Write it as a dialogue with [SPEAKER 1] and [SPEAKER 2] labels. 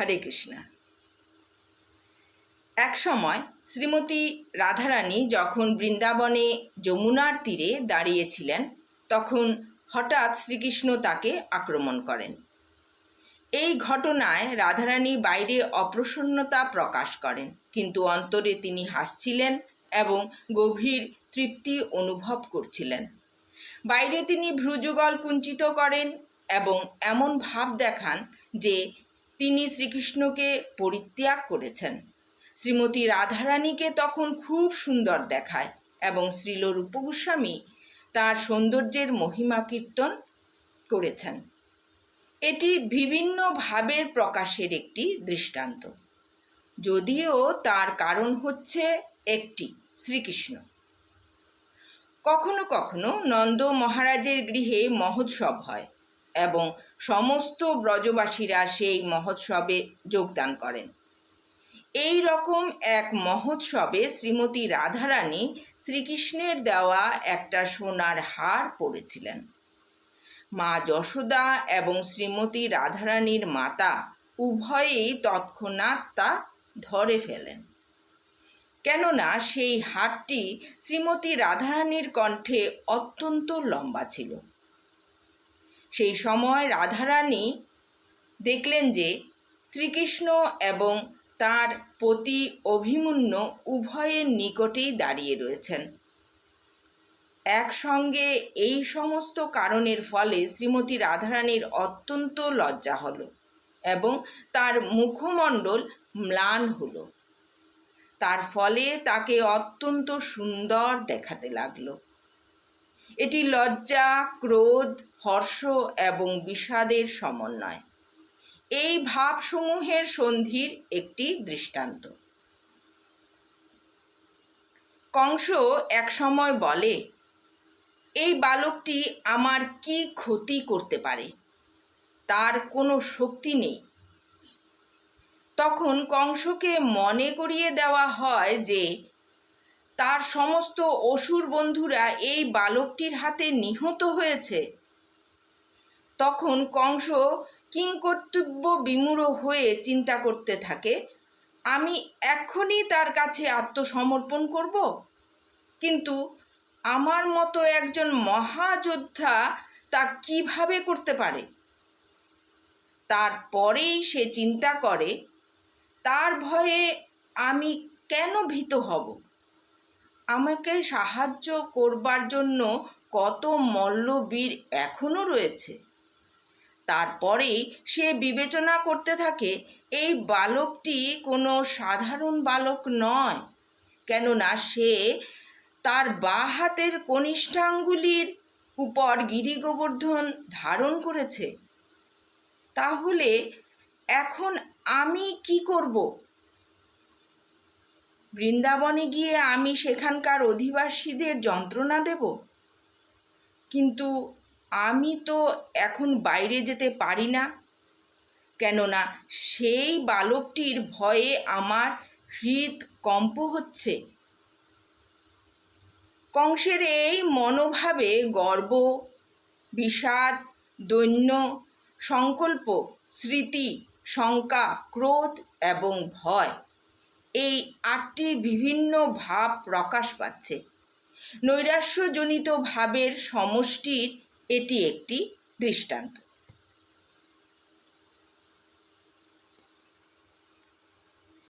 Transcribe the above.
[SPEAKER 1] হরে কৃষ্ণ। এক সময় শ্রীমতী রাধারানী যখন বৃন্দাবনে যমুনার তীরে দাঁড়িয়েছিলেন, তখন হঠাৎ শ্রীকৃষ্ণ তাকে আক্রমণ করেন। এই ঘটনায় রাধারানী বাইরে অপ্রসন্নতা প্রকাশ করেন, কিন্তু অন্তরে তিনি হাসছিলেন এবং গভীর তৃপ্তি অনুভব করছিলেন। বাইরে তিনি ভ্রুযুগল কুঞ্চিত করেন এবং এমন ভাব দেখান যে তিনি শ্রীকৃষ্ণকে পরিত্যাগ করেছেন। শ্রীমতী রাধারানীকে তখন খুব সুন্দর দেখায় এবং শ্রীল রূপগোস্বামী তার সৌন্দর্যের মহিমা কীর্তন করেছেন। এটি বিভিন্ন ভাবের প্রকাশের একটি দৃষ্টান্ত। যদিও তার কারণ হচ্ছে একটি, শ্রীকৃষ্ণ। কখনো কখনো নন্দ মহারাজের গৃহে মহোৎসব হয়। এবং সমস্ত ব্রজবাসীরা সেই মহোৎসবে যোগদান করেন। এই রকম এক মহোৎসবে শ্রীমতী রাধারানী শ্রীকৃষ্ণের দেওয়া একটা সোনার হার পরেছিলেন। মা যশোদা এবং শ্রীমতী রাধারানীর মাতা উভয়েই তৎক্ষণাৎ তা ধরে ফেলেন। কেননা সেই হারটি শ্রীমতী রাধারানীর কণ্ঠে অত্যন্ত লম্বা ছিল। সেই সময় রাধারানী দেখলেন যে শ্রীকৃষ্ণ এবং তার পতি অভিমন্যু উভয়ের নিকটেই দাঁড়িয়ে রয়েছেন। একসঙ্গে এই সমস্ত কারণের ফলে শ্রীমতী রাধারানীর অত্যন্ত লজ্জা হলো এবং তার মুখমণ্ডল ম্লান হলো। তার ফলে তাকে অত্যন্ত সুন্দর দেখাতে লাগল। এটি লজ্জা, ক্রোধ, হর্ষ এবং বিষাদের সমন্বয়। এই ভাবসমূহের সন্ধির একটি দৃষ্টান্ত। কংস একসময় বলে, এই বালকটি আমার কি ক্ষতি করতে পারে? তার কোনো শক্তি নেই। তখন কংসকে মনে করিয়ে দেওয়া হয় যে তার সমস্ত অসুর বন্ধুরা এই বালকটির হাতে নিহত হয়েছে। তখন কংস কিংকর্তব্য বিমূঢ় হয়ে চিন্তা করতে থাকে, আমি এক্ষুনি তার কাছে আত্মসমর্পণ করব? কিন্তু আমার মতো একজন মহাযোদ্ধা তা কীভাবে করতে পারে? তারপরেই সে চিন্তা করে, তার ভয়ে আমি কেন ভীত হব? আমাকে সাহায্য করবার জন্য কত মল্লবীর এখনও রয়েছে। তারপরেই সে বিবেচনা করতে থাকে, এই বালকটি কোনো সাধারণ বালক নয়, কেননা সে তার বা হাতের কনিষ্ঠাঙ্গুলির উপর গিরিগোবর্ধন ধারণ করেছে। তাহলে এখন আমি কি করব? বৃন্দাবনে গিয়ে আমি সেখানকার অধিবাসীদের যন্ত্রণা দেব? কিন্তু আমি তো এখন বাইরে যেতে পারি না। কেননা সেই বালকটির ভয়ে আমার হৃদ কম্প হচ্ছে। কংসের এই মনোভাবে গর্ব, বিষাদ, দৈন্য, সংকল্প, স্মৃতি, শঙ্কা, ক্রোধ এবং ভয় এই আটটি বিভিন্ন ভাব প্রকাশ পাচ্ছে। নৈরাশ্যজনিত ভাবের সমষ্টির এটি একটি দৃষ্টান্ত।